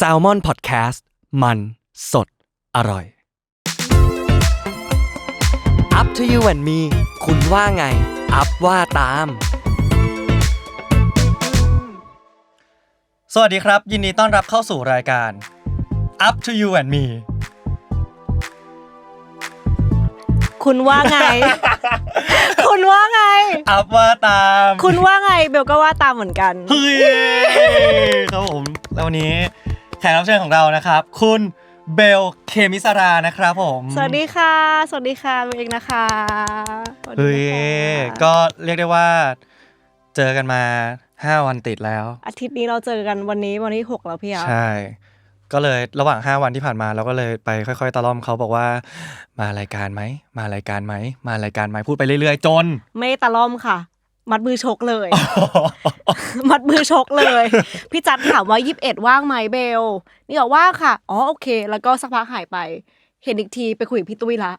s a l ม o n PODCAST มัน สด อร่อย Up to you and me คุณว่าไง อัพว่าตาม สวัสดีครับ ยินดีต้อนรับเข้าสู่รายการ Up to you and me คุณว่าไง คุณว่าไง อัพว่าตามคุณว่าไง เบลก็ว่าตามเหมือนกัน เฮ้ยครับผมแล้ววันนี้แขกรับเชิญของเรานะครับ คุณเบลเคมิสรานะครับผมสวัสดีค่ะ สวัสดีค่ะเบลเองนะคะสวัสดีเฮ้ยนะคะก็เรียกได้ว่า เจอกันมา 5 วันติดแล้ว อาทิตย์นี้เราเจอกันวันนี้วันที่หกแล้วพี่อาร์ตใช่ ก็เลยระหว่าง 5 วันที่ผ่านมาเราก็เลยไปค่อย ๆ ตะล่อมเขาบอกว่า มารายการไหม มารายการไหม มารายการไหมพูดไปเรื่อยๆ จน ไม่ตะล่อมค่ะ มัดมือชกเลย มัดมือชกเลย พี่จัดถามว่ายิบเอ็ดว่างไหมเบล นี่บอกว่างค่ะ อ๋อโอเค แล้วก็สักพักหายไป เห็นอีกทีไปคุยกับพี่ตุ้ยละ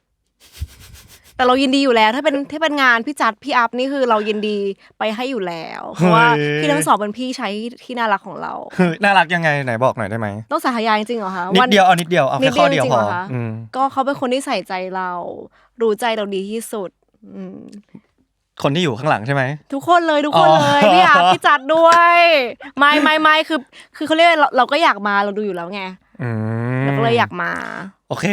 แต่เรายินดีอยู่แล้วถ้าเป็นถ้าเป็นงานพี่จัดพี่อัพนี่คือเรายินดีไปให้อยู่แล้วเพราะว่าเฮ้ยพี่ทั้งสองเป็นพี่ใช้ที่น่ารักของเราเฮ้ยน่ารักยังไงไหนบอกหน่อยได้ไหมต้องสาธยายจริงๆเหรอคะนิดเดียวเอานิดเดียวเอานิแค่ดข้อเดีเดียยววจริงพอเหรอคะอืมก็เขาเป็นคนที่ใส่ใจเรา รู้ใจเราดีที่สุดอืมคนที่อยู่ข้างหลังใช่ไหมทุกคนเลยทุกคนอ๋อเลยพี่อาร์ตพี่จัดด้วย ไม่ไม่ไม่คือ คือเขาเรียกว่าเราเราก็อยากมาเราดูอยู่แล้วไงอืมเรา ก็เลยอยากมา โอเค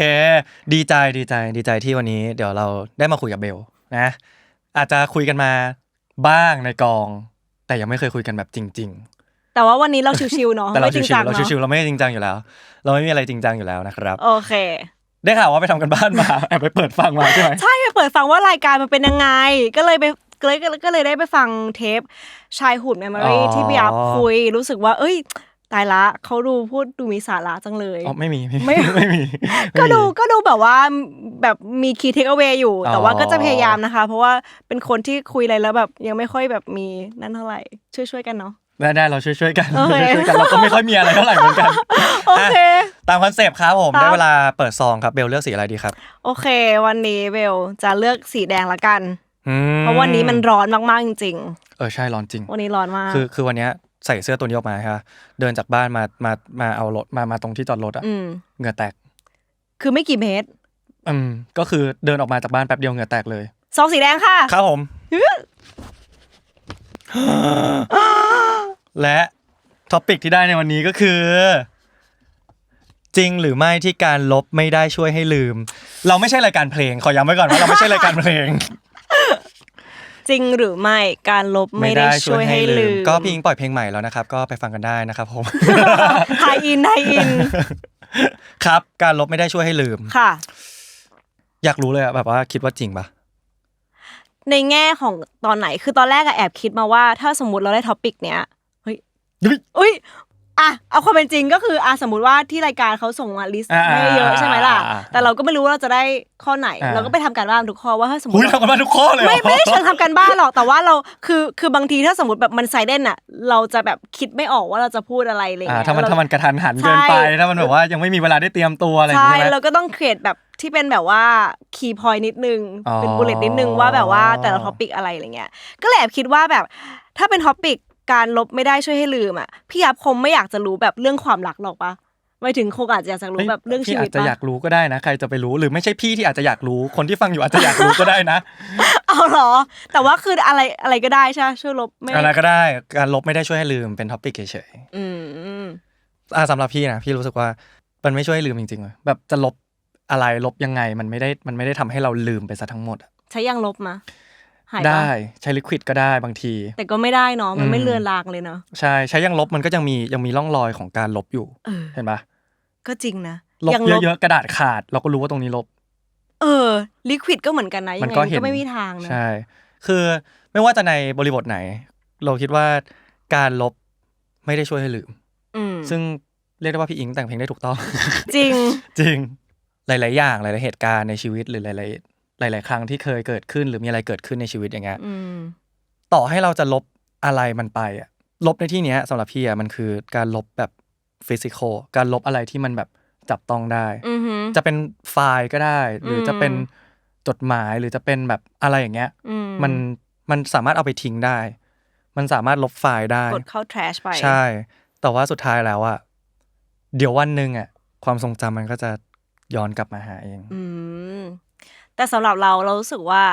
ดีใจดีใจดีใจที่วันนี้ เดี๋ยวเราได้มาคุยกับเบลนะ อาจจะคุยกันมาบ้างในกอง แต่ยังไม่เคยคุยกันแบบจริงแต่ว่าวันนี้เราชิวๆเนาะๆแต่เราไม่จชิริวงจังๆเราเนาะชิวๆเราไม่ได้จริงจังอยู่แล้ว เราไม่มีอะไรจริงจังอยู่แล้วนะครับ โอเคได้ข่าวว่าไปทำกันบ้านมาแอบไปเปิดฟังมาใช่ไหมใช่ไปเปิดฟังว่ารายการมันเป็นยังไง ก็เลยไปก็เลยก็เลยได้ไปฟังเทปชายหุ่นเมมโมรีที่พี่อัพคุยรู้สึกว่า เอ้ย ตายละเขาดูพูดดูมีสาระจังเลย อ๋อไม่มีไม่ไม่มี ก็ดูไม่มีก็ดูแบบว่าแบบมีคีย์เทคเอา a y อยู่อ๋อแต่ว่าก็จะพยายามนะคะ เพราะว่าเป็นคนที่คุยอะไรแล้วแบบยังไม่ค่อยแบบมีนั่นเท่าไหร่ ช่วยช่วยๆกันเนาะได้ได้เราช่วยช่วยๆกันโอเคช่วยๆกันเราก็ไม่ค่อยมีอะไรเท่าไหร่เหมือนกันโอเคอะตามคอนเซปต์ครับผมครับได้เวลาเปิดซองครับเบลเลือกสีอะไรดีครับ โอเค วันนี้เบลจะเลือกสีแดงละกันอืมเพราะวันนี้มันร้อนมากๆจริงเออใช่ร้อนจริงๆวันนี้ร้อนมากคือคือวันเนี้ย ใส่เสื้อตัวนี้ออกมาค่ะเดินจากบ้านมามามาเอารถมามาตรงที่จอดรถอะอืมเหงื่อแตก คือไม่กี่เมตร อืมก็คือเดินออกมาจากบ้านแป๊บเดียวเหงื่อแตกเลยซองสีแดงค่ะครับผม และท็อปิกที่ได้ในวันนี้ก็คือ จริงหรือไม่ที่การลบไม่ได้ช่วยให้ลืม เราไม่ใช่รายการเพลง ขอย้ำไว้ก่อนว่าเราไม่ใช่รายการเพลง จริงหรือไม่การลบไม่ได้ช่วยให้ลืม ก็พี่อิงปล่อยเพลงใหม่แล้วนะครับ ก็ไปฟังกันได้นะครับผมไทยอินไทยอิน ครับ การลบไม่ได้ช่วยให้ลืมค่ะ อยากรู้เลยอะแบบว่าคิดว่าจริงปะในแง่ของตอนไหนคือตอนแรกอะแอบคิดมาว่า ถ้าสมมติเราได้ท็อปิกเนี้ยเฮ้ยอุ้ย อะเอาความเป็นจริงก็คืออะสมมติว่าที่รายการเขาส่งมาลิสต์อ่าให้เยอะใช่ไหมล่ะอ่าแต่เราก็ไม่รู้ว่าเราจะได้ข้อไหนอ่าเราก็ไปทำการบ้านทุกข้อว่าถ้าสมมหุ้ติยทำกันมาทุกข้อเลยเหรอไม่ไม่ได้เชิงทำการบ้านหรอกแต่ว่าเราคือคือบางทีถ้าสมมติแบบมันไซเดนอะเราจะแบบคิดไม่ออกว่าเราจะพูดอะไรอะไรอ่าเงี้ยถ้ามันเรถ้ามันกระทันหันเกินไปใช่ถ้ามันแบบว่ายังไม่มีเวลาได้เตรียมตัวอะไรอย่างใช่เงี้ยเรานะก็ต้องเครียดแบบที่เป็นแบบว่าคีย์พอยต์นิดนึงอ๋อเป็นบุลเลตนิดนึงว่าแบบว่าแต่ละท็อปิกอะไรอะไรเงี้ยก็เลยแอบคิดว่าแบบถ้าเป็นท็อปิก การลบไม่ได้ช่วยให้ลืมอะพี่ยับคงไม่อยากจะรู้แบบเรื่องความรักหรอกปะไม่ถึงคงอาจจะอยากจะรู้ฮ้ยแบบเรื่องชีพี่วิอาตจจะปะอยากรู้ก็ได้นะ ใครจะไปรู้หรือไม่ใช่พี่ที่อาจจะอยากรู้คนที่ฟังอยู่อาจจะอยากรู้ก็ได้นะเอาเหรอ แต่ว่าคืออะไรอะไรก็ได้ใช่ไหมช่วยลบไม่อะไรก็ได้การลบไม่ได้ช่วยให้ลืมเป็นท็อปิกเฉยอืมๆอ่าสำหรับพี่นะพี่รู้สึกว่ามันไม่ช่วยให้ลืมจริงๆเลยแบบจะลบอะไรลบยังไงมันไม่ได้มันไม่ได้ทำให้เราลืมไปซะทั้งหมดอะใช้ยางลบมา หายปะได้ใช้ลิควิดก็ได้บางที แต่ก็ไม่ได้เนาะมันไม่อืมเลือนลางเลยเนาะใช่ใช้ยังลบมันก็ยังมียังมีร่องรอยของการลบอยู่เออเห็นปะก็จริงนะลบยังเยอะๆกระดาษขาด เราก็รู้ว่าตรงนี้ลบ เออลิควิดก็เหมือนกันนะมัยังนไงก็มันเห็น ก็ไม่มีทางนะ ใช่ คือไม่ว่าจะในบริบทไหน เราคิดว่าการลบไม่ได้ช่วยให้ลืม อืมซึ่งเรียกได้ว่าพี่อิงแต่งเพลงได้ถูกต้อง จริง จริง หลาย ๆ อย่างหลาย ๆ เหตุการณ์ในชีวิตหรือหลายๆ หลาย ๆ ครั้งที่เคยเกิดขึ้น หรือมีอะไรเกิดขึ้นในชีวิตอย่างเงี้ยอืมต่อให้เราจะลบอะไรมันไปอะลบในที่เนี้ยสำหรับพี่อะมันคือการลบแบบฟิสิกอลการลบอะไรที่มันแบบจับต้องได้อือหือจะเป็นไฟล์ก็ได้ หรืออมจะเป็นจดหมายหรือจะเป็นแบบอะไรอย่างเงี้ยอืมมันมันสามารถเอาไปทิ้งได้ มันสามารถลบไฟล์ได้กดเข้า trash ไปใช่ แต่ว่าสุดท้ายแล้วอะเดี๋ยววันหนึ่งอะความทรงจำมันก็จะย้อนกลับมาหาเองอืม แต่สำหรับเราเรารู้สึกว่า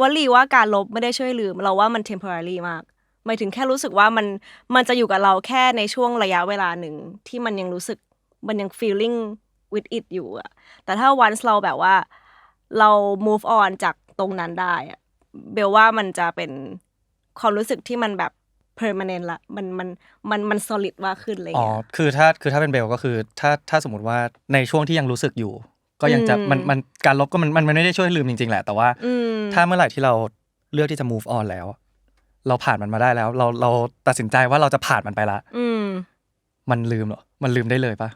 วลีว่าการลบไม่ได้ช่วยลืม เราว่ามัน temporary มากหมายถึงแค่รู้สึกว่ามันมันจะอยู่กับเราแค่ในช่วงระยะเวลาหนึ่งที่มันยังรู้สึกมันยัง feeling with it อยู่อะแต่ถ้า once เราแบบว่าเรา move on จากตรงนั้นได้อะเบลว่ามันจะเป็นความรู้สึกที่มันแบบ permanent ละมันมันมันมัน solid มากขึ้นอะไรอ๋อเงี้ยคือถ้าคือถ้าเป็นเบลก็คือถ้าถ้าสมมติว่าในช่วงที่ยังรู้สึกอยู่ ก็ยังจะอืมมันมันการลบก็มันมันมันไม่ได้ช่วยให้ลืมจริง ๆ แหละ แต่ว่าอืมถ้าเมื่อไหร่ที่เราเลือกที่จะ move on แล้ว เราผ่านมันมาได้แล้ว เราเราตัดสินใจว่าเราจะผ่านมันไปละอืมมันลืมเหรอ มันลืมได้เลยปะ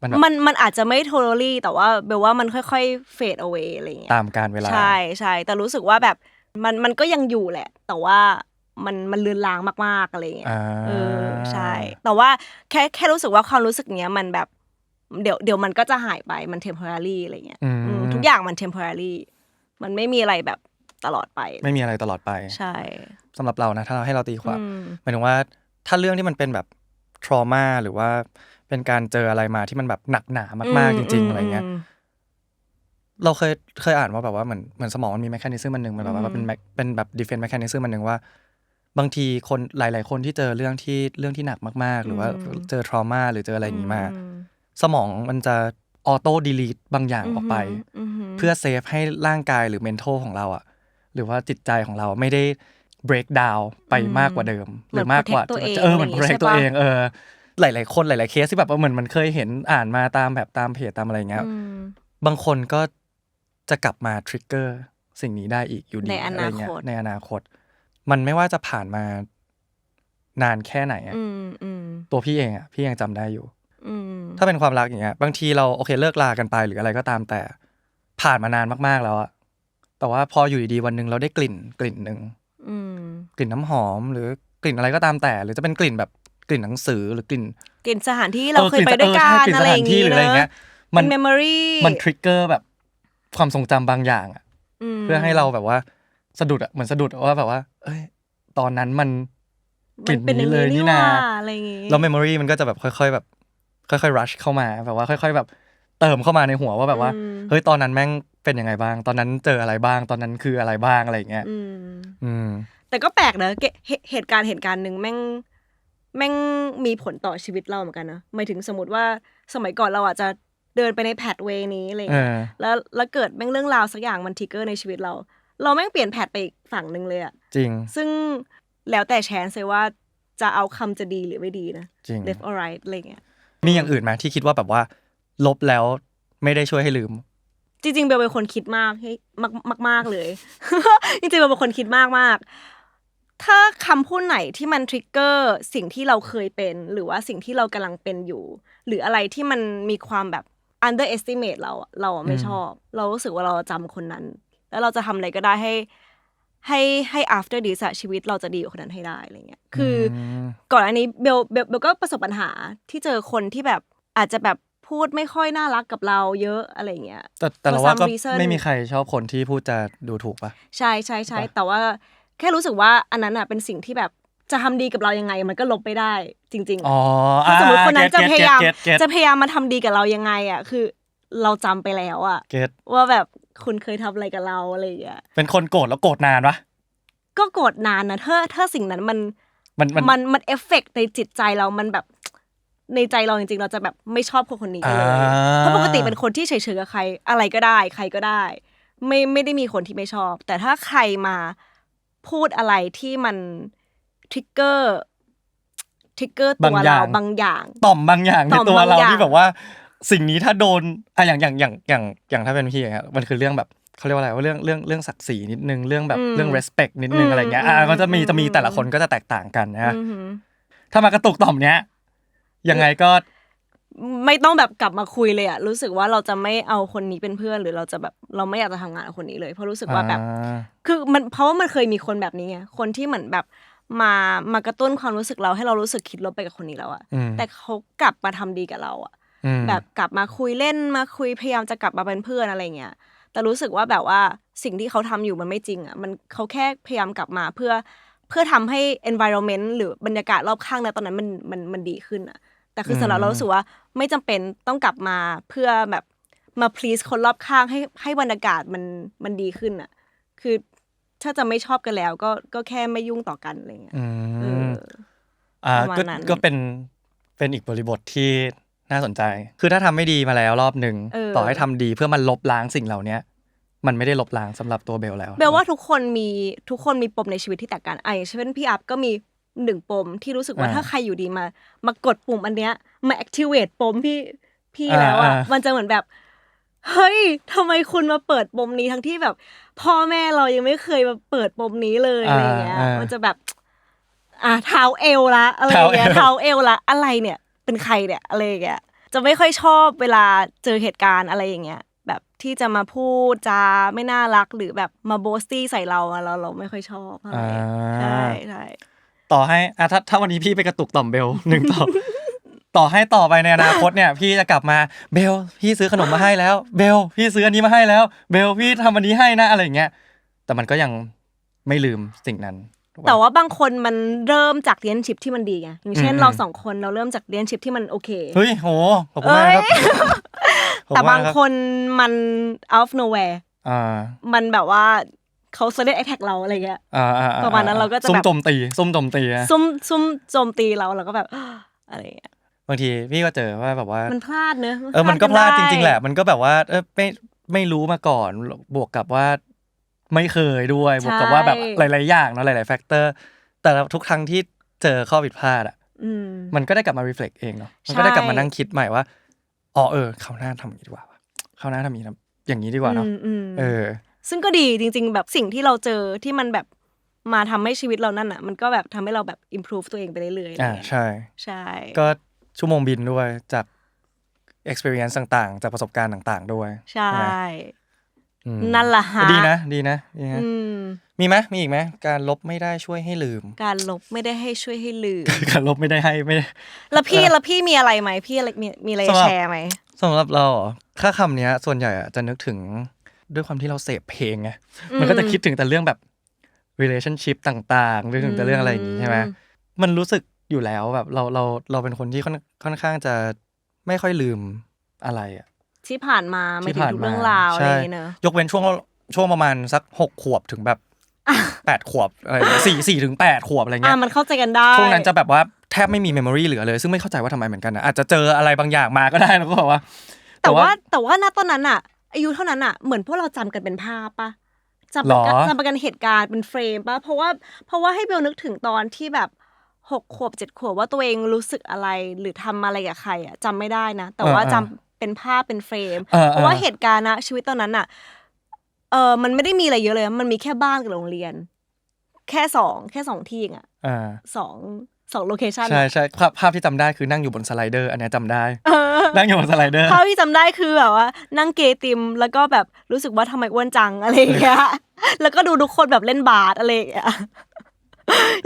มันแบบมันมันอาจจะไม่ totally แต่ว่าเบลว่ามันค่อยๆ fade away อะไรเงี้ยตามการเวลา ใช่ใช่แต่รู้สึกว่าแบบมันมันก็ยังอยู่แหละ แต่ว่ามันมันเลือนลางมากๆอะไรเงี้ยอ่าเออใช่ แต่ว่าแค่แค่รู้สึกว่าความรู้สึกเนี้ยมันแบบ เดี๋ยวเดี๋ยวมันก็จะหายไปมัน temporary อะไรเงี้ยอืม อืมทุกอย่างมัน temporary มันไม่มีอะไรแบบตลอดไป ไม่มีอะไรตลอดไปใช่สำหรับเรานะ ถ้าเราให้เราตีความ อืมหมายถึงว่าถ้าเรื่องที่มันเป็นแบบ trauma หรือว่าเป็นการเจออะไรมาที่มันแบบหนักหนามากๆจริง ๆ อะไรเงี้ย ม เราเคยเคยอ่านว่าแบบว่าเหมือนเหมือนสมองมันมีแมคานิซึมมันหนึ่งมันแบบอืว่าม เป็น mech- เป็นแบบดีเฟนต์แมคานิซึมมันหนึ่งว่า บางทีคนหลาย ๆ คนที่เจอเรื่องที่เรื่องที่หนักมาก ๆ หรือว่าอืมเจอทรมาหรือเจออะไรอย่างนี้มา อืม สมองมันจะออโต้ดีลีทบางอย่างออกไปอืมเพื่อเซฟให้ร่างกายหรือเมนทัลของเราอะหรือว่าจิตใจของเราไม่ได้ break down ไปมากกว่าเดิม หรือมากกว่าเหมือน protect ตัวเองเออเหมือนอะไรอย่างงี้ protect ตัวใช่ปะเองเออหลาย ๆ คนหลาย ๆ เคสที่แบบว่าเหมือนมันเคยเห็นอ่านมาตามแบบตามเพจตามอะไรอย่างเงี้ยอืมบางคนก็จะกลับมาทริกเกอร์สิ่งนี้ได้อีกอยู่ดีในอนาคตะไรเงี้ยในอนาคต มันไม่ว่าจะผ่านมานานแค่ไหนอะอืมอืมตัวพี่เองอะพี่ยังจำได้อยู่อืม ถ้าเป็นความรักอย่างเงี้ย บางทีเราโอเคเลิกลากันไปหรืออะไรก็ตามแต่ ผ่านมานานมากๆแล้วอะแต่ว่าพออยู่ดีๆวันหนึ่งเราได้กลิ่นกลิ่นหนึ่งอืมกลิ่นน้ำหอม หรือกลิ่นอะไรก็ตามแต่ หรือจะเป็นกลิ่นแบบกลิ่นหนังสือหรือกลิ่น กลิ่นสถานที่เราเคยออกไปลิ่นด้วยกัเออใช่นกลิ่นอะไรสอถานย่างที่งี้หรืออะไรเงี้ยมัมันนเมมโมรีมันทริกเกอร์แบบความทรงจำบางอย่างอะเพื่อให้เราแบบว่าสะดุดอะเหมือนสะดุดว่าแบบว่า เอ้ย ตอนนั้นมันกลิ่นเป็นอนี้ย่างเลยนี่นาว่าอะไรอย่างงี้แล้วเมมโมรีมันก็จะแบบค่อย ๆ แบบ ค่อยๆ rush เข้ามาแบบว่าค่อย ๆ แบบเติมเข้ามาในหัวว่าแบบว่าอืมเฮ้ยตอนนั้นแม่งเป็นยังไงบ้าง ตอนนั้นเจออะไรบ้าง ตอนนั้นคืออะไรบ้างอะไรอย่างเงี้ยอืมอืมแต่ก็แปลกเนอะเกเหเหตุการณ์เหตุการณ์หนึ่งแม่งแม่งมีผลต่อชีวิตเราเหมือนกันนะหมายถึงสมมติว่าสมัยก่อนเราอาจจะเดินไปในแพทเวย์นี้อะไรอย่างเงี้ยเออแล้วแล้วเกิดแม่งเรื่องราวสักอย่างมันทริกเกอร์ในชีวิตเรา เราแม่งเปลี่ยนแพทไปอีกฝั่งหนึ่งเลยอะจริง ซึ่งแล้วแต่แชนซ์เลยว่าจะเอาคำจะดีหรือไม่ดีนะจริง left or right อะไรเงี้ย มีอย่างอื่นไหมที่คิดว่าแบบว่า ลบแล้วไม่ได้ช่วยให้ลืม จริงๆเบลเป็นคนคิดมากให้มากมากมากเลย จริงๆเบลเป็นคนคิดมากมากถ้าคำพูดไหนที่มันทริกเกอร์สิ่งที่เราเคยเป็น หรือว่าสิ่งที่เรากำลังเป็นอยู่ หรืออะไรที่มันมีความแบบ underestimate เราอะเราอะไม่ชอบ เรารู้สึกว่าเราจำคนนั้น แล้วเราจะทำอะไรก็ได้ให้ ให้ให้ after this อะชีวิตเราจะดีกว่าคนนั้นให้ได้อะไรเงี้ยคืออมก่อนอันนี้เบลเบลเบลก็ประสบปัญหาที่เจอคนที่แบบอาจจะแบบพูดไม่ค่อยน่ารักกับเราเยอะอะไรเงี้ย แต่แต่เรา For ว่า some ก็ reason ไม่มีใครชอบคนที่พูดจะดูถูกปะ ใช่ใช่ใช่ปะแต่ว่าแค่รู้สึกว่าอันนั้นอะเป็นสิ่งที่แบบจะทำดีกับเรายังไง มันก็ลบไม่ได้จริงๆอ๋อถ้าสมมติคนนั้นจะพยายามเก็ตเก็ตจะพยายามมาทำดีกับเรายังไงอะคือเราจำไปแล้วอะเก็ตว่าแบบ คุณเคยทำอะไรกับเราอะไรอย่างเงี้ยเป็นคนโกรธแล้วโกรธนานปะก็โกรธนานนะถ้าถ้าสิ่งนั้นมันมันมันมันมันเอฟเฟกในจิตใจเรามันแบบในใจเราจริงๆ เราจะแบบไม่ชอบคนคนนี้เลยอ่าเพราะปกติเป็นคนที่เฉยๆกับใคร อะไรก็ได้ ใครก็ได้ ไม่ไม่ได้มีคนที่ไม่ชอบ แต่ถ้าใครมาพูดอะไรที่มันทริกเกอร์ทริกเกอร์ตัวบางอย่าเรางบางอย่าง ต่อมบางอย่างในต่อมตัวบางเราอย่างที่แบบว่า สิ่งนี้ถ้าโดนอะอย่างอย่างอย่างอย่างอย่างถ้าเป็นพี่อะครับมันคือเรื่องแบบเขาเรียกว่าอะไรว่าเรื่องเรื่องเรื่องศักดิ์ศรีนิดนึงเรื่องแบบอืมเรื่อง respect นิดนึงอืมอะไรเงี้ยอ่าอืมก็จะมีอืมจะมีอืมแต่ละคนก็จะแตกต่างกันนะอือหือถ้ามากระตุกต่อมเนี้ยยังไงก็ไม่ต้องแบบกลับมาคุยเลยอะรู้สึกว่าเราจะไม่เอาคนนี้เป็นเพื่อน หรือเราจะแบบเราไม่อยากจะทำงานกับคนนี้เลยเพราะรู้สึกว่าแบบอ่าคือมันเพราะว่ามันเคยมีคนแบบนี้ไงคนที่เหมือนแบบมามากระตุ้นความรู้สึกเราให้เรารู้สึกคิดลบไปกับคนนี้แล้วอะอืมแต่เขากลับมาทำดีกับเราอะอืม แบบกลับมาคุยเล่นมาคุยพยายามจะกลับมาเป็นเพื่อนอะไรเงี้ยแต่รู้สึกว่าแบบว่าสิ่งที่เขาทำอยู่มันไม่จริงอะมันเขาแค่พยายามกลับมาเพื่อเพื่อทำให้ environment หรือบรรยากาศรอบข้างนะตอนนั้นมันมันมันดีขึ้นอะแต่คือสำหรับอืมเรารู้สึกว่าไม่จำเป็นต้องกลับมาเพื่อแบบมา please คนรอบข้างให้ให้บรรยากาศมันมันดีขึ้นอะคือถ้าจะไม่ชอบกันแล้ว ก็ก็แค่ไม่ยุ่งต่อกันอะไรเงี้ยอืเอมออ่าประมาณก็นั้นก็เป็นเป็นอีกบริบทที่ น่าสนใจ คือถ้าทำไม่ดีมาแล้วรอบหนึ่งเออต่อให้ทำดีเพื่อมันลบล้างสิ่งเหล่าเนี้ยมันไม่ได้ลบล้างสำหรับตัวเบลแล้ว เบลว่าทุกคนมีทุกคนมีปมในชีวิตที่แตกต่างกันไอ้เช่นพี่อัพก็มีหนึ่งปมที่รู้สึกว่าอ่าถ้าใครอยู่ดีมา มากดปุ่มอันเนี้ยมา activate ปมพี่พี่อ่าแล้วอะอ่ามัมันจะเหมือนแบบ เฮ้ยทำไมคุณมาเปิดปมนี้ทั้งที่แบบ พ่อแม่เรายังไม่เคยมาเปิดปมนี้เลยอะไรเงี้ยอ่าอ่ามัมันจะแบบ อ่าเท้าเอวละอะไรเงี้ยเท้าเท้าเอวเอวละอะไรเนี่ย เป็นใครเนี่ยอะไรอย่างเงี้ยจะไม่ค่อยชอบเวลาเจอเหตุการณ์อะไรอย่างเงี้ยแบบที่จะมาพูดจาไม่น่ารักหรือแบบมาโบสตี้ใส่เราอะเราเราไม่ค่อยชอบเท่าไหร่อ่าใช่ใช่ต่อให้อะถ้าถ้าวันนี้พี่ไปกระตุกต่อมเบลหนึ่งต่อต่อให้ต่อไปในอนาคตเนี่ยพี่จะกลับมาเบลพี่ซื้อขนมมาให้แล้ว เบลพี่ซื้ออันนี้มาให้แล้ว เบลพี่ทำอันนี้ให้นะอะไรอย่างเงี้ยแต่มันก็ยังไม่ลืมสิ่งนั้นถูกปะ แต่ว่าบางคนมันเริ่มจากเรียนชิพที่มันดีไงอย่างเช่นอืมเราสองคนเราเริ่มจากเรียนชิพที่มันโอเคเฮ้ยโหขอบคุณมากครับขอแต่ณมกบางรับคนมัน out of nowhere อ่ามันแบบว่าเขาเซเลตแอคแท็กเราอะไรเงี้ยอ่าอ่อ่ประมาณนั้นเราก็จะซุ่มแบบโจมตีซุ่มโจมตีอะซุ่มซุ่มโจมตีเราเราก็แบบอะไรเงี้ยบางทีพี่ก็เจอว่าแบบว่ามันพลาดเนอะเออมันก็พลาดจนไริง ๆ แหละ มันก็แบบว่าเออไม่ไม่รู้มาก่อนบวกกับว่า ไม่เคยด้วยบวกกับว่าแบบหลาย ๆ อย่างเนาะหลาย ๆ แฟกเตอร์ แต่ทุกครั้งที่เจอข้อผิดพลาดอะอืมมันก็ได้กลับมา reflect เองเนาะมันก็ได้กลับมานั่งคิดใหม่ว่าอ๋อเออเขาวหน้าทำอย่างนี้ดีกว่าวะเขาวหน้าทำอย่างนี้นะอย่างนี้ดีกว่าเนาะอืมอืมเออ ซึ่งก็ดีจริง ๆ แบบสิ่งที่เราเจอที่มันแบบมาทำให้ชีวิตเรานั่นอะ มันก็แบบทำให้เราแบบ improve ตัวเองไปเรื่อยๆอะไรอ่าเงี้ยใช่ ใช่ ก็ชั่วโมงบินด้วยจาก experience ต่าง ๆ จากประสบการณ์ต่าง ๆ ด้วย ใช่ไหมอืม นั่นแหละฮะดีนะ ดีนะดีนะอืมมีไหมมีอีกไหมการลบไม่ได้ช่วยให้ลืม การลบไม่ได้ให้ช่วยให้ลืม การลบไม่ได้ให้ไม่ได้แล้วพี่แล้วพี่มีอะไรไหมพี่อะไรมีมีอะไรสำหรับแชร์ไหมสำหรับเราเหรอถ้าคำเนี้ย ส่วนใหญ่อะจะนึกถึงด้วยความที่เราเสพเพลงไงมันก็จะคิดถึงแต่เรื่องแบบ relationship ต่างๆนึกถึงแต่เรื่องอะไรอย่างงี้ใช่ไหมอืมมันรู้สึกอยู่แล้วแบบเราเราเราเป็นคนที่ค่อนค่อนข้างจะไม่ค่อยลืมอะไรอะ ที่ผ่านมาไม่ที่ถึงผ่านทุกมาเรื่องราวอะไรใช่อย่างเงี้ยเนอะยกเว้นช่วงช่วงประมาณสักหกขวบถึงแบบแปดขวบอะไรอย่างเงี้ยสี่สี่ถึงแปดขวบอะไรอะเงี้ยมันเข้าใจกันได้ช่วงนั้นจะแบบว่าแทบไม่มีเมมโมรีเหลือเลย ซึ่งไม่เข้าใจว่าทำไมเหมือนกันนะอาจจะเจออะไรบางอย่างมาก็ได้แล้วก็แบบว่า แต่ว่าแต่ว่าณตอนนั้นอะอายุเท่านั้นอะเหมือนพวกเราจำกันเป็นภาพปะจำหรเป็นอจำเป็นกันเหตุการณ์เป็นเฟรมปะเพราะว่าเพราะว่าให้เบลนึกถึงตอนที่แบบหกขวบเจ็ดขวบว่าตัวเองรู้สึกอะไรหรือทำอะไรกับใครอะจำไม่ได้นะ แต่ว่าจำ เป็นภาพเป็นเฟรมออเพราะว่าเหตุการณ์นะชีวิตตอนนั้นอะเออมันไม่ได้มีอะไรเยอะเลย มันมีแค่บ้านกับโรงเรียน แค่สองแค่สองที่เองอะอ่าสองสองโลเคชันใช่ใช่ภาพภาพที่จำได้คือนั่งอยู่บนสไลเดอร์อันเนี้ยจำได้เออนั่งอยู่บนสไลเดอร์ภาพที่จำได้คือแบบว่า นั่งเกยติมแล้วก็แบบรู้สึกว่าทำไมอ้วนจังอะไรอย่างเงี้ยแล้วก็ดูทุกคนแบบเล่นบาสอะไรอย่างเงี้ย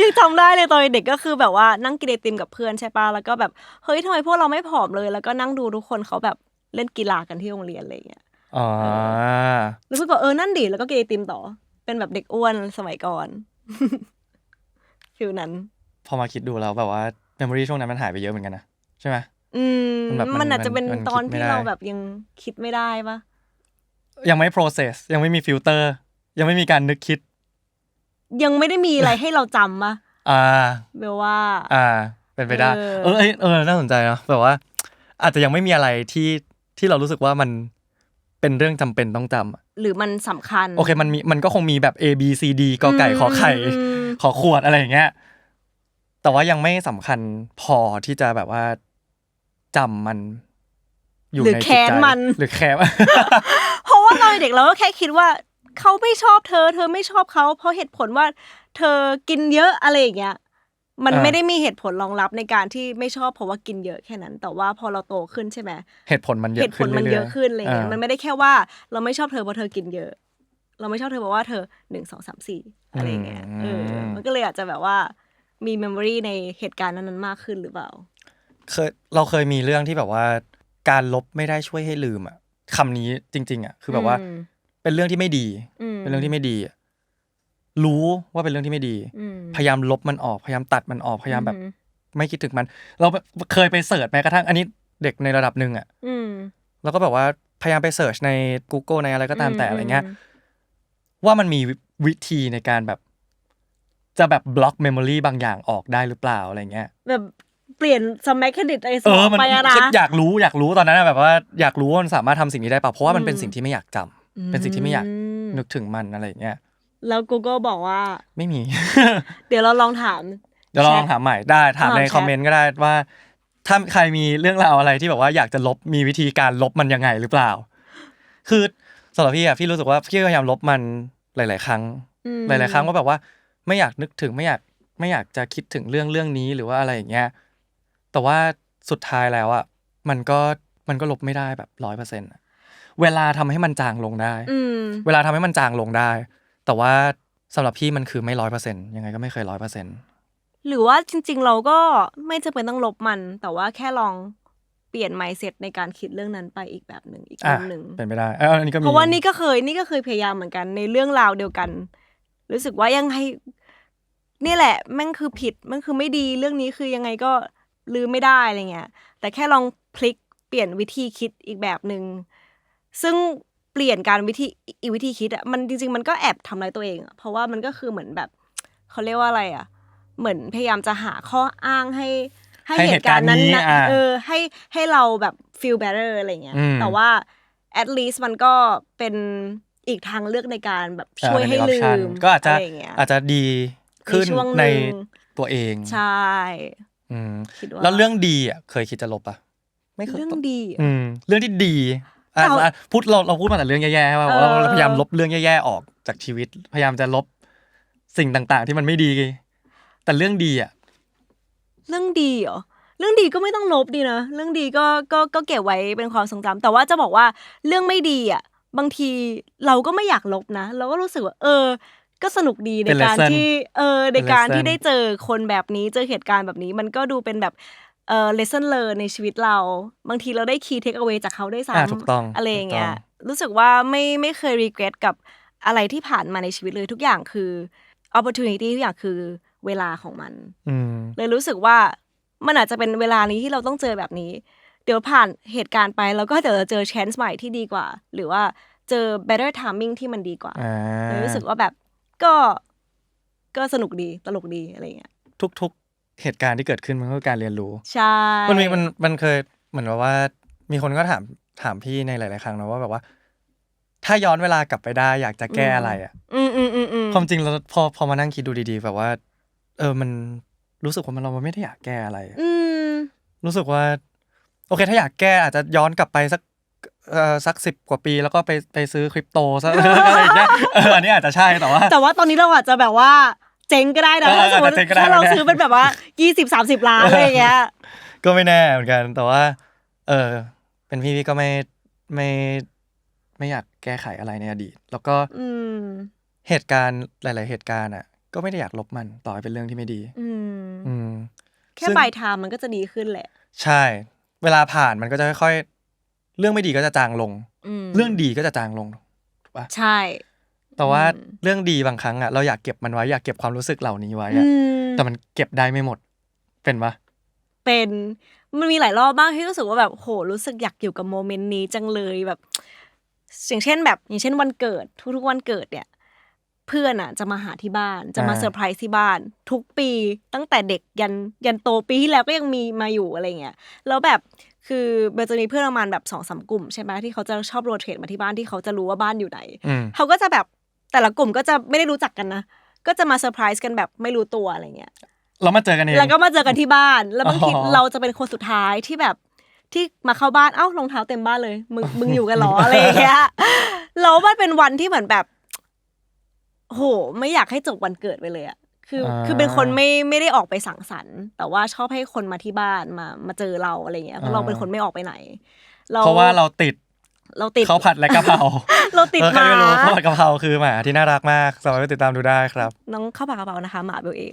ยังจำได้เลยตอนเด็กก็คือแบบว่านั่งกินไอติมกับเพื่อนใช่ปะแล้วก็แบบเฮ้ยทำไมพวกเราไม่ผอมเลย แล้วก็นั่งดูทุกคนเขาแบบเล่นกีฬากันที่โรงเรียนอะไรอย่างเงี้ยอ๋อแล้วเพื่อนก็เออนั่นดิแล้วก็กินไอติมต่อ เป็นแบบเด็กอ้วนสมัยก่อนฟิลนั้น พอมาคิดดูแล้วแบบว่าเมมโมรีช่วงนั้นมันหายไปเยอะเหมือนกันนะใช่ไหมอืมมันแบบมันมันอาจจะเป็นมันตอนคิดไม่ที่ได้เราแบบยังคิดไม่ได้ปะยังไม่ process ยังไม่มีฟิลเตอร์ ยังไม่มีการนึกคิด ยังไม่ได้มีอะไรให้เราจำปะอ่าเบลว่า อ่า เป็นไปได้ เออเออเอยเออน่าสนใจเนาะแบบว่า อาจจะยังไม่มีอะไรที่ที่เรารู้สึกว่ามันเป็นเรื่องจำเป็นต้องจำอะหรือมันสำคัญ โอเค มันมีมันก็คงมีแบบ A B C D กอไก่อืมขอไข่อืมขอขวดอะไรอย่างเงี้ยแต่ว่ายังไม่สำคัญพอที่จะแบบว่าจำมัน อยู่หรือในจิตแค้นใจมันหรือแค้นเพราะว่าตอนเด็กเราก็แค่คิดว่า เขาไม่ชอบเธอ เธอไม่ชอบเขาเพราะเหตุผลว่า เธอกินเยอะอะไรอย่างเงี้ยมันอ่าไม่ได้มีเหตุผลรองรับในการที่ไม่ชอบเพราะว่ากินเยอะแค่นั้น แต่ว่าพอเราโตขึ้นใช่ไหมเหตุผลมันเยเหอะตุผขึ้ลนมันรื่เยอะขึ้นอะไรเงี้ยามันไม่ได้แค่ว่า เราไม่ชอบเธอเพราะเธอกินเยอะ เราไม่ชอบเธอเพราะว่าเธอหนึ่งสองสามสี่อะไรเงี้ยเอออมมันก็เลยอาจจะแบบว่ามีเมมโมรีในเหตุการณ์นั้นๆมากขึ้นหรือเปล่าเคยเราเคยมีเรื่องที่แบบว่า การลบไม่ได้ช่วยให้ลืมอะคำนี้จริง ๆอะคือแบบว่าอืม เป็นเรื่องที่ไม่ดีอืมเป็นเรื่องที่ไม่ดีอะรู้ว่าเป็นเรื่องที่ไม่ดีอืมพยายามลบมันออก พยายามตัดมันออก พยายามแบบอืมไม่คิดถึงมัน เราเคยไปเสิร์ชแม้กระทั่งอันนี้เด็กในระดับหนึ่งอะอืมแล้วก็แบบว่าพยายามไปเสิร์ชใน Google ในอะไรก็ตามแต่อะไรเงี้ยมว่ามันมีวิธีในการแบบ จะแบบบล็อกเมมโมรีบางอย่างออกได้หรือเปล่าอะไรเงี้ยแบบเปลี่ยนสมัยเครดิตไอสเอมอองมันไปอะนะคืออยากรู้อยากรู้ตอนนั้นอะแบบว่าอยากรู้ว่ามันสามารถทำสิ่งนี้ได้เปล่าเพราะว่ามันเป็นอืมสิ่งที่ไม่อยากจำ เป็นสิ่งที่ไม่อยากมนึกถึงมันอะไรอย่างเงี้ยแล้ว Google บอกว่า ไม่มี เดี๋ยวเราลองถาม เดี๋ยวเราแชทลองถามใหม่ได้ถามลองในแชทคอมเมนต์ก็ได้ว่า ถ้าใครมีเรื่องราวอะไรที่แบบว่าอยากจะลบมีวิธีการลบมันยังไงหรือเปล่า คือสำหรับพี่อะพี่รู้สึกว่าพี่พยายามลบมันหลาย ๆ ครั้งอืมหลาย ๆ ครั้งว่าแบบว่า ไม่อยากนึกถึงไม่อยากไม่อยากจะคิดถึงเรื่องเรื่องนี้หรือว่าอะไรอย่างเงี้ยแต่ว่าสุดท้ายแล้วอะมันก็มันก็ลบไม่ได้แบบร้อยเปอร์เซ็นต์ เวลาทำให้มันจางลงได้อืมเวลาทำให้มันจางลงได้ แต่ว่าสำหรับพี่มันคือไม่ร้อยเปอร์เซ็นต์ยังไงก็ไม่เคยร้อยเปอร์เซ็นต์หรือว่าจริง ๆ เราก็ไม่จำเป็นต้องลบมัน แต่ว่าแค่ลองเปลี่ยน mindset ในการคิดเรื่องนั้นไปอีกแบบหนึ่งอีกอะมุมหนึ่งเป็นไปได้เอออันนี้ก็มีเพราะว่านี่ก็เคยนี่ก็เคยพยายามเหมือนกันในเรื่องราวเดียวกัน รู้สึกว่ายังไงนี่แหละแม่งคือผิดแม่งคือไม่ดีเรื่องนี้คือยังไงก็ลืมไม่ได้อะไรเงี้ยแต่แค่ลองพลิกเปลี่ยนวิธีคิดอีกแบบหนึ่ง ซึ่งเปลี่ยนการวิธีอีกวิธีคิดอะมันจริง ๆ มันก็แอบทำร้ายตัวเองอะเพราะว่ามันก็คือเหมือนแบบเขาเรียกว่าอะไรอะเหมือนพยายามจะหาข้ออ้างให้ให้เหตุการณ์นั้นให้เหตุการณ์นี้นะอะเออให้ให้เราแบบ feel better อะไรเงี้ยอืมแต่ว่า at least มันก็เป็นอีกทางเลือกในการแบบอ่าช่วยให้เป็นลื option มก็อาจจะไรย่งเงี้ยอาจจะดีขึ้นในช่วงในหนึ่งตัวเอง ใช่อืมคิดว่าแล้วเรื่องดีอะเคยคิดจะลบปะไม่เคยเรื่องดีอะอืมเรื่องที่ดี อะแต่ว่าอะพูดเราเราพูดมาแต่เรื่องแย่ๆใช่ป่ะเออ เราเราพยายามลบเรื่องแย่ๆออกจากชีวิต พยายามจะลบสิ่งต่างๆ ที่มันไม่ดี แต่เรื่องดีอะ เรื่องดีเหรอ เรื่องดีก็ไม่ต้องลบดีนะ เรื่องดีก็ก็ก็เก็บไว้เป็นความทรงจำแต่ว่าจะบอกว่าเรื่องไม่ดีอะ บางทีเราก็ไม่อยากลบนะ เราก็รู้สึกว่า เออ ก็สนุกดีในเป็นการ lesson ที่ เออ ในเป็นการ lesson ที่ได้เจอคนแบบนี้ เจอเหตุการณ์แบบนี้ มันก็ดูเป็นแบบ เออ lesson learn ในชีวิตเรา บางทีเราได้ key take away จากเขาได้วยอ่าถูกต้องซ้ำอะไรอย่างเงี้ยถูกต้องรู้สึกว่าไม่ไม่เคย regret กับอะไรที่ผ่านมาในชีวิตเลยทุกอย่างคือ opportunity ทุกอย่างคือเวลาของมัน อืม เลยรู้สึกว่ามันอาจจะเป็นเวลานี้ที่เราต้องเจอแบบนี้ เดี๋ยวผ่านเหตุการณ์ไปแล้วก็เดี๋ยวจะเจอ chance ใหม่ที่ดีกว่า หรือว่าเจอ better timing ที่มันดีกว่าอ่า เลยรู้สึกว่าแบบก็ก็สนุกดีตลกดีอะไรเงี้ย ทุกๆ เหตุการณ์ที่เกิดขึ้นมันก็คือการเรียนรู้ ใช่ มันมีมันมันเคยเหมือนแบบว่า มีคนก็ถามถามพี่ในหลาย ๆ ครั้งนะว่าแบบว่า ถ้าย้อนเวลากลับไปได้อยากจะแก้อะไรอะอืมอืมอืมอืมความจริงเราพอพอมานั่งคิดดูดี ๆ แบบว่า เออมันรู้สึกว่ามันเราไม่ได้อยากแก้อะไรอะอืม รู้สึกว่า โอเค ถ้าอยากแก้อาจจะย้อนกลับไปสักเอ่อสักสิบกว่าปีแล้วก็ไปไปซื้อคริปโตซะ อะไรอย่างเงี้ยเอออันนี้อาจจะใช่แต่ว่า แต่ว่าตอนนี้เราอาจจะแบบว่า เจ๊งก็ได้นะเออถ้าสมมติอาจจะเจ๊งก็ได้ถ้าเราไม่แน่ซื้อเป็นแบบว่ายี่สิบสามสิบล้านอะไรอย่างเงี้ย ก็ไม่แน่เหมือนกัน แต่ว่า เออเป็นพี่พี่ก็ไม่ไม่ไม่อยากแก้ไขอะไรในอดีต แล้วก็อืมเหตุการณ์หลาย ๆ เหตุการณ์อะ ก็ไม่ได้อยากลบมันต่อให้เป็นเรื่องที่ไม่ดี อืมอืมแค่ซึ่งปลายทางมันก็จะดีขึ้นแหละ ใช่ เวลาผ่านมันก็จะค่อยๆเรื่องไม่ดีก็จะจางลงอืมเรื่องดีก็จะจางลงถูกปะใช่ แต่ว่าอืมเรื่องดีบางครั้งอะเราอยากเก็บมันไว้อยากเก็บความรู้สึกเหล่านี้ไว้อือะมแต่มันเก็บได้ไม่หมด เป็นปะเป็นมันมีหลายรอบบ้างที่รู้สึกว่าแบบโหรู้สึกอยากอยู่กับโมเมนต์นี้จังเลยแบบอย่างเช่น แบบอย่างเช่นวันเกิด ทุกๆวันเกิดเนี่ย เพื่อนอะ จะมาหาที่บ้าน จะมาเซอร์ไพรส์ที่บ้าน ทุกปีตั้งแต่เด็กยันยันโตปีที่แล้วก็ยังมีมาอยู่อะไรเงี้ยแล้วแบบคือเบลจะมีเพื่อนประมาณแบบสองสามกลุ่มใช่ไหมที่เขาจะชอบโรเทตมาที่บ้านที่เขาจะรู้ว่าบ้านอยู่ไหนอืมเขาก็จะแบบ แต่ละกลุ่มก็จะไม่ได้รู้จักกันนะ ก็จะมาเซอร์ไพรส์กันแบบไม่รู้ตัวอะไรเงี้ยเรามาเจอกันเองแล้วก็มาเจอกันที่บ้าน แล้วบางทีอ๋อเราจะเป็นคนสุดท้ายที่แบบที่มาเข้าบ้านเอ้ารองเท้าเต็มบ้านเลย มึงมึงอยู่กันเหรออะไรอย่างเงี้ยแล้วมันเป็นวันที่เหมือนแบบโหไม่อยากให้จบวันเกิดไปเลยอะคือคือเป็นคนไม่ไม่ได้ออกไปสังสรรค์ แต่ว่าชอบให้คนมาที่บ้านมามาเจอเราอะไรเงี้ยเพราะเราเป็นคนไม่ออกไปไหนเพราะว่าเราติด เราติดข้าวผัดและกะเพราเราติดเออใครหมาไม่รู้ข้าวผัดกะเพราคือหมาที่น่ารักมากสามารถไปติดตามดูได้ครับ น้องเข้าปากกระเป๋านะคะหมาเบลเอง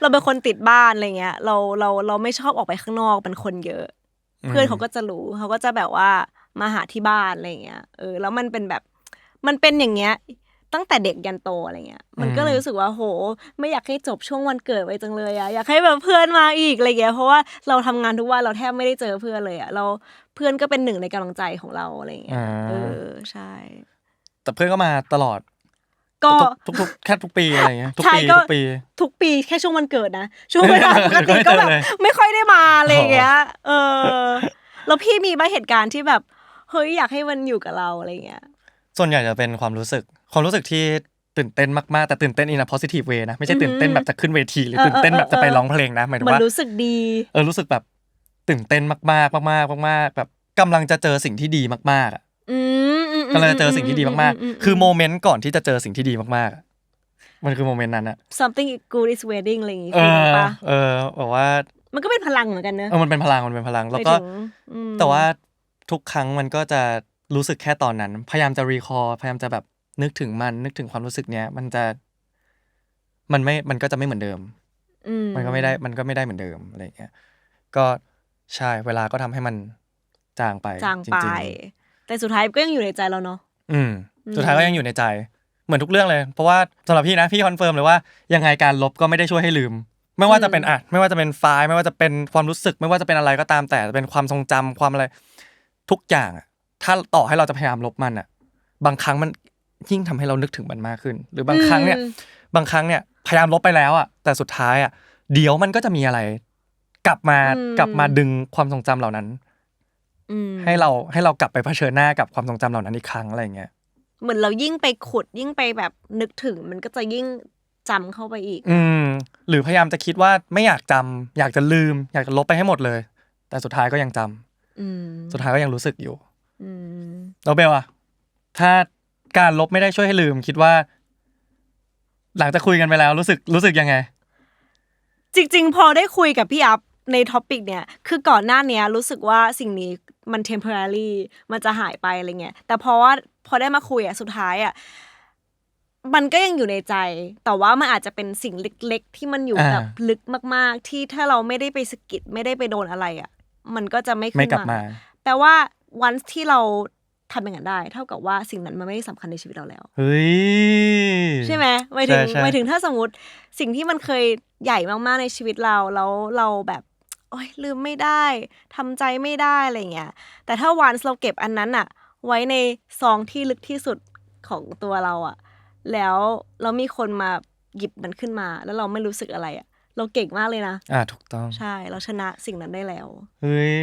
เราเป็นคนติดบ้านอะไรเงี้ย เราเราเราไม่ชอบออกไปข้างนอกเป็นคนเยอะอืมเพื่อนเขาก็จะรู้เขาก็จะแบบว่ามาหาที่บ้านอะไรเงี้ยเออแล้วมันเป็นแบบมันเป็นอย่างเงี้ย ตั้งแต่เด็กยันโตอะไรเงี้ยมันก็เลยรู้สึกว่าโห ไม่อยากให้จบช่วงวันเกิดไว้จังเลยอะอยากให้แบบเพื่อนมาอีกอะไรเงี้ยเพราะว่าเราทำงานทุกวันเราแทบไม่ได้เจอเพื่อนเลยอะเราเพื่อนก็เป็นหนึ่งในกำลังใจของเราอะไรเงี้ยอ่าเออใช่ แต่เพื่อนก็มาตลอดก็ทุกทุกๆแค่ทุกปีอะไรเงี้ยทุกใช่ปีก็ทุกปีทุกปีแค่ช่วงวันเกิดนะช่วงเวลาปกติไม่ก็เจอแบบเลยไม่ค่อยได้มาอะไรอย่างเงี้ยเออแล้วพี่มีไหมเหตุการณ์ที่แบบเฮ้ยอยากให้มันอยู่กับเราอะไรเงี้ยส่วนใหญ่จะเป็นความรู้สึก ความรู้สึกที่ตื่นเต้นมากๆ แต่ตื่นเต้น in a positive way นะไม่ใช่ตื่นเต้นแบบจะขึ้นเวที หรือเออตื่นเต้นแบบจะไปเออเออร้องเพลงนะหมายถึงมันว่ารู้สึกดีเออรู้สึกแบบตื่นเต้นมากๆมากๆมากๆมากๆแบบกำลังจะเจอสิ่งที่ดีมากๆอะอืมอืมมกำลังจะเจอสิ่งที่ดีมากอืๆคือโมเมนต์ก่อนที่จะเจอสิ่งที่ดีมากๆอะมันคือโมเมนต์นั้นอะ something good is waiting อะไรอย่างงี้เอคืออปะเออแบบว่า มันก็เป็นพลังเหมือนกันเนอะเออมันเป็นพลังมันเป็นพลัง แล้วก็ไปถึงอืมแต่ว่าทุกครั้งมันก็จะรู้สึกแค่ตอนนั้น พยายามจะรีคอร์พยายามจะแบบ นึกถึงมันนึกถึงความรู้สึกเนี้ย มันจะ มันไม่มันก็จะไม่เหมือนเดิมอืมันก็ไม่ได้ มันก็ไม่ได้เหมือนเดิมอะไรอย่างเงี้ยก็ใช่เวลาก็ทำให้มันจางไปจางริไปๆแต่สุดท้ายก็ยังอยู่ในใจเราเนาะอืมอืม สุดท้ายก็ยังอยู่ในใจ เหมือนทุกเรื่องเลย เพราะว่าสำหรับพี่นะพี่คอนเฟิร์มเลยว่ายังไงการลบก็ไม่ได้ช่วยให้ลืม ไม่ว่าจะเป็นอะไม่ว่าจะเป็นไฟล์ ไม่ว่าจะเป็นความรู้สึก ไม่ว่าจะเป็นอะไรก็ตามแต่จะเป็นความทรงจำความอะไร ทุกอย่างอะถ้าต่อให้เราจะพยายามลบมันอะ บางครั้งมัน ยิ่งทำให้เรานึกถึงมันมากขึ้น หรือบางครั้งเนี่ยอืมบางครั้งเนี่ยพยายามลบไปแล้วอะแต่สุดท้ายอะเดี๋ยวมันก็จะมีอะไร กลับมาอืมกลับมาดึงความทรงจำเหล่านั้นอืมให้เราให้เรากลับไปเผชิญหน้ากับความทรงจำเหล่านั้นอีกครั้งอะไรอย่างเงี้ยเหมือนเรายิ่งไปขุดยิ่งไปแบบนึกถึง มันก็จะยิ่งจำเข้าไปอีก อืม หรือพยายามจะคิดว่าไม่อยากจำอยากจะลืม อยากจะลบไปให้หมดเลย แต่สุดท้ายก็ยังจำอืมสุดท้ายก็ยังรู้สึกอยู่อืมแล้วเบลอะถ้า การลบไม่ได้ช่วยให้ลืม คิดว่า หลังจากคุยกันไปแล้วรู้สึกรู้สึกยังไง จริง ๆ พอได้คุยกับพี่อัพในท็อปิกเนี่ย คือก่อนหน้าเนี้ยรู้สึกว่าสิ่งนี้มัน temporary มันจะหายไปอะไรเงี้ย แต่พอว่าพอได้มาคุยอะสุดท้ายอะมันก็ยังอยู่ในใจ แต่ว่ามันอาจจะเป็นสิ่งเล็ก ๆ ที่มันอยู่อ่าแบบลึกมาก ๆ ที่ถ้าเราไม่ได้ไปสะกิดไม่ได้ไปโดนอะไรอะมันก็จะไม่ขึ้นไม่กลับมา แปลว่าวันที่เรา ทำอย่างนั้นได้ เท่ากับว่าสิ่งนั้นมันไม่ได้สำคัญในชีวิตเราแล้ว เฮ้ย ใช่ไหมหมายถึงใช่ใช่ หมายถึงถ้าสมมติสิ่งที่มันเคยใหญ่มากๆในชีวิตเราแล้วเราแบบโอ๊ยลืมไม่ได้ทำใจไม่ได้อะไรเงี้ยแต่ถ้าวันเราเก็บอันนั้นอะไว้ในซองที่ลึกที่สุดของตัวเราอะแล้วเรามีคนมาหยิบมันขึ้นมา แล้วเราไม่รู้สึกอะไรอะเราเก่งมากเลยนะ อ่าถูกต้องใช่เราชนะสิ่งนั้นได้แล้ว เฮ้ย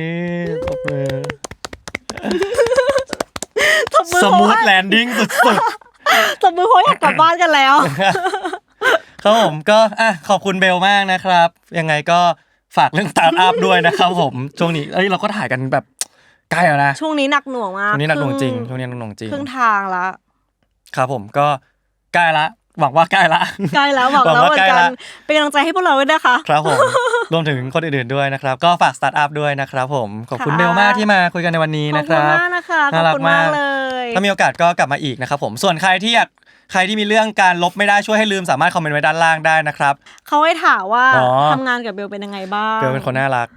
ตบมือต บมือสเพราะมูทว่าแลนดิ้งสุดตบมือเพราะอยากกลับบ้านกันแล้วๆครับผมก็อะขอบคุณเบลมากนะครับ ยังไงก็ฝากเรื่องสตาร์ทอัพด้วยนะครับผมช่วงนี้เอ้ยเราก็ถ่ายกันแบบใกล้แล้วนะ ช่วงนี้หนักหน่วงมากช่วงนี้หนักหน่วงจริงคช่วงนี้หนักหน่วงจริงครึ่งทางละครับผมก็ใกล้ละหวังว่าใกล้ละใกล้แล้วหวังหวังแล้วว่าเหมือใกล้นกัละนเป็นกำลังใจให้พวกเราด้วยนะคะ ครับผม รวมถึงคนอื่นๆด้วยนะครับ ก็ฝากสตาร์ทอัพด้วยนะครับผม ขอบคุณค่ะ เบลมากที่มาคุยกันในวันนี้ขอบนะคคุณรับ มากนะคะขน่าอบรักคุณมากมากเลย ถ้ามีโอกาสก็กลับมาอีกนะครับผมส่วนใครที่อยากใครที่มีเรื่องการลบไม่ได้ช่วยให้ลืมสามารถคอมเมนต์ไว้ด้านล่างได้นะครับ เขาให้ถามว่าอ๋อ ทำงานกับเบลเป็นยังไงบ้างเบลเป็นคนน่ารัก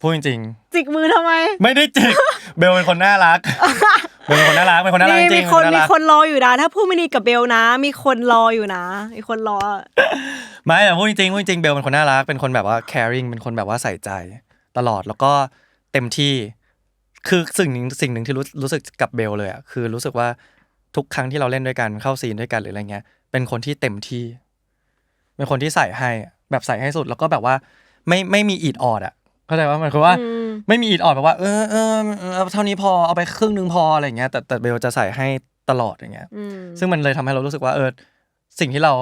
พูดจริงจิกมือทำไม ๆ ไม่ได้จิก เบลเป็นคนน่ารัก เบลเป็นคนน่ารักเป็นคนน่ารักจมีริมีงๆคนเป็มีน่ารักคนรออยู่นะถ้าพูดไม่ดีกับเบลนะ มีคนรออยู่นะมีคนรอไม่แต่พูดจริงๆพูดจริงๆเบลเป็นคนน่ารักเป็นคนแบบว่า caring เป็นคนแบบว่าใส่ใจตลอดแล้วก็เต็มที่ คือสิ่งหนึ่งสิ่งหนึ่งที่รู้รู้สึกกับเบลเลยอะคือรู้สึกว่าทุกครั้งที่เราเล่นด้วยกันเข้าซีนด้วยกันหรืออะไรเงี้ย เป็นคนที่เต็มที่ เป็นคนที่ใส่ให้อะแบบใส่ให้สุดแล้วก็แบบว่า ไม่ไม่มีอีดออดอะเข้าใจว่าหมายความว่าอืม ไม่มีอีดออดแบบว่าเออเออเออเอาเท่านี้พอเอาไปครึ่งหนึงพออะไรเงี้ยแต่แต่เบลจะใส่ให้ตลอดอย่างเงี้ยอืมซึ่งมันเลยทำให้เรารู้สึกว่าเออสิ่งที่เรา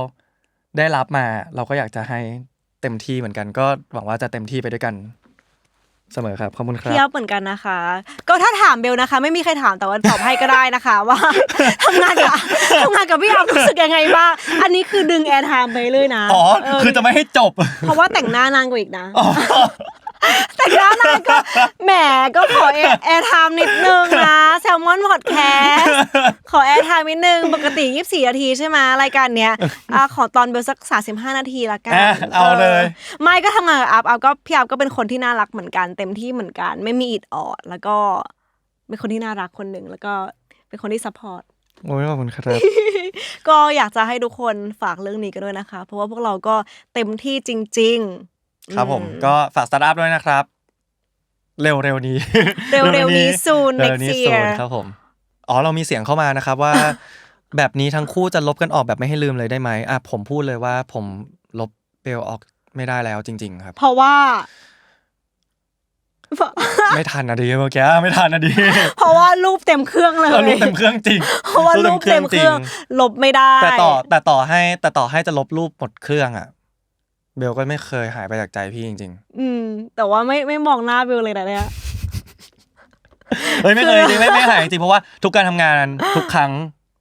ได้รับมา เราก็อยากจะให้เต็มที่เหมือนกัน ก็หวังว่าจะเต็มที่ไปด้วยกันเสมอครับขอบคุณครัพี่อับพเหมือนกันนะคะ ก็ถ้าถามเบลนะคะ ไม่มีใครถามแต่ว่าตอบให้ก็ได้นะคะ ว่าทำงานกับทำงานกับพี่อัพรู้สึกยังไงบ้างอันนี้คือดึงแอร์ไทม์ไปเลยนะอ๋อเออคือจะไม่ให้จบ เพราะว่าแต่งหน้านานกว่าอีกนะ แต่งหน้านานก็แหมก็ขอแอร์ไทม์นิดนึงนะแซลมอนพอดแคสต์ขอแอร์ไทม์นิดนึง ปกติ 24 นาทีใช่ไหมรายการเนี้ยอะขอตอนเบลสัก 35 นาทีละกันอะเอาเลย ไม่ก็ทำงานกับอัพอัพก็พี่อัพก็เป็นคนที่น่ารักเหมือนกัน เต็มที่เหมือนกัน ไม่มีอิดออด แล้วก็เป็นคนที่น่ารักคนหนึ่งแล้วก็เป็นคนที่ซัพพอร์ตโอ้ยขอบคุณครับ ก็อยากจะให้ทุกคนฝากเรื่องนี้กันด้วยนะคะ เพราะว่าพวกเราก็เต็มที่จริง ๆ ครับผมอืก็ฝากสตาร์ทอัพด้วยนะครับ เร็วเร็วๆนี้ เร็วๆนี้ soon เร็ว next นี้ year soon ครับผมอ๋อเรามีเสียงเข้ามานะครับว่า แบบนี้ทั้งคู่จะลบกันออกแบบไม่ให้ลืมเลยได้ไหมอะผมพูดเลยว่า ผมลบเบลออกไม่ได้แล้วจริง ๆ ครับ เพราะว่า ไม่ทันนะดิเมื่อกี้ไม่ทันนะดิเพราะว่ารูปเต็มเครื่องเลยเรารูปเต็มเครื่องจริง เพราะว่ารูปเต็มเครื่องลบไม่ได้ แต่ต่อแต่ต่อให้ แต่ต่อให้จะลบรูปหมดเครื่องอะ เบลก็ไม่เคยหายไปจากใจพี่จริงอืม แต่ว่าไม่ไม่มองหน้าเบลเลยนะเนี่ย ๆเฮ้ยไม่เคยจริงไม่ไม่หายจริงเพราะว่าทุกการทำงานทุกครั้ง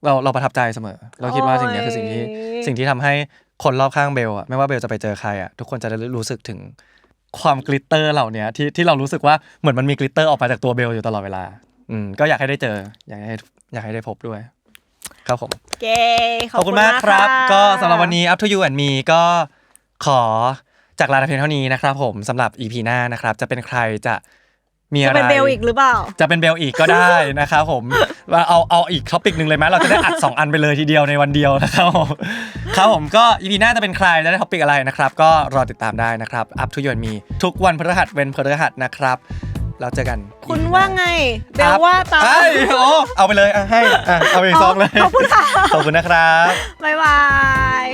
เราเราประทับใจเสมอ เราคิดว่าสิ่งนี้คือสิ่งที่โอ้ย สิ่งที่ทำให้คนรอบข้างเบลอะไม่ว่าเบลจะไปเจอใครอะทุกคนจะได้รู้สึกถึงความกลิตเตอร์เหล่านี้ที่ที่เรารู้สึกว่าเหมือนมันมีกลิตเตอร์ออกมาจากตัวเบลอยู่ตลอดเวลา อืมก็อยากให้ได้เจออยากให้อยากให้ได้พบด้วย ครับผมเย้ขอบคุณมากครับะ ก็สำหรับวันนี้ Up to You and Me ก็ ขอจากลาเพียงเท่านี้นะครับ ผมสำหรับ EP หน้านะครับ จะเป็นใครจะมีอะจะไรเป็นเบลอีกหรือเปล่า จะเป็นเบลอีกก็ได้นะครับผมว่าเอาเอาอีกท็อปิกหนึ่งเลยไหมเราจะได้อัด 2 อันไปเลยทีเดียวในวันเดียวนะครับผมครับผมก็ EP หน้าจะเป็นใครจะได้ท็อปิกอะไรนะครับ ก็รอติดตามได้นะครับ Up to You and Me ทุกวันพฤหัสเว้นพฤหัสนะครับ เราเจอกัน คุณว่าไงเบลว่าตามเอ้ยโอ้เอาไปเลยอะให้อะเอาไปอีกซองเลยขอบคุณค่ะขอบคุณนะครับบ๊ายบาย